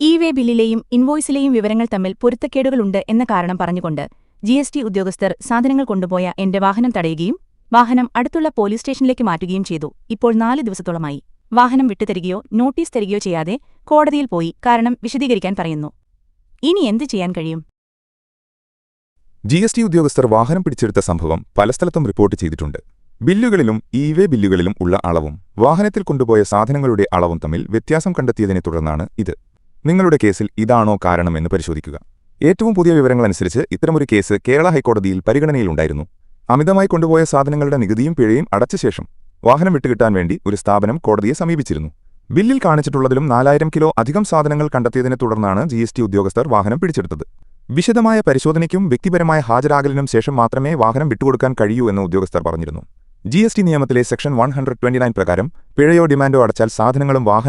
E way ബില്ലിലെയും ഇൻവോയ്സിലെയും വിവരങ്ങൾ തമ്മിൽ പൊരുത്തക്കേടുകളുണ്ട് എന്ന കാരണം പറഞ്ഞുകൊണ്ട് ജി ഉദ്യോഗസ്ഥർ സാധനങ്ങൾ കൊണ്ടുപോയ എന്റെ വാഹനം തടയുകയും വാഹനം അടുത്തുള്ള പോലീസ് സ്റ്റേഷനിലേക്ക് മാറ്റുകയും ചെയ്തു. ഇപ്പോൾ നാല് ദിവസത്തോളമായി. വാഹനം വിട്ടുതരികയോ നോട്ടീസ് തരികയോ ചെയ്യാതെ കോടതിയിൽ പോയി കാരണം വിശദീകരിക്കാൻ പറയുന്നു. ഇനി എന്ത് ചെയ്യാൻ കഴിയും? ജി എസ് ടി ഉദ്യോഗസ്ഥർ വാഹനം പിടിച്ചെടുത്ത സംഭവം പല സ്ഥലത്തും റിപ്പോർട്ട് ചെയ്തിട്ടുണ്ട്. ബില്ലുകളിലും ഇ വേ ബില്ലുകളിലും ഉള്ള അളവും വാഹനത്തിൽ കൊണ്ടുപോയ സാധനങ്ങളുടെ അളവും തമ്മിൽ വ്യത്യാസം കണ്ടെത്തിയതിനെ തുടർന്നാണ് ഇത്. നിങ്ങളുടെ കേസിൽ ഇതാണോ കാരണമെന്ന് പരിശോധിക്കുക. ഏറ്റവും പുതിയ വിവരങ്ങളനുസരിച്ച് ഇത്തരമൊരു കേസ് കേരള ഹൈക്കോടതിയിൽ പരിഗണനയിലുണ്ടായിരുന്നു അമിതമായി കൊണ്ടുപോയ സാധനങ്ങളുടെ നികുതിയും പിഴയും അടച്ച ശേഷം വാഹനം വിട്ടുകിട്ടാൻ വേണ്ടി ഒരു സ്ഥാപനം കോടതിയെ സമീപിച്ചിരുന്നു. ബില്ലിൽ കാണിച്ചിട്ടുള്ളതിലും നാലായിരം കിലോ അധികം സാധനങ്ങൾ കണ്ടെത്തിയതിനെ തുടർന്നാണ് ജി ഉദ്യോഗസ്ഥർ വാഹനം പിടിച്ചെടുത്തത്. വിശദമായ പരിശോധനയ്ക്കും വ്യക്തിപരമായ ഹാജരാകലിനും ശേഷം മാത്രമേ വാഹനം വിട്ടുകൊടുക്കാൻ കഴിയൂ എന്ന് ഉദ്യോഗസ്ഥർ പറഞ്ഞിരുന്നു. ജി നിയമത്തിലെ സെക്ഷൻ വൺ പ്രകാരം പിഴയോ ഡിമാൻഡോ അടച്ചാൽ സാധനങ്ങളും വാഹനവും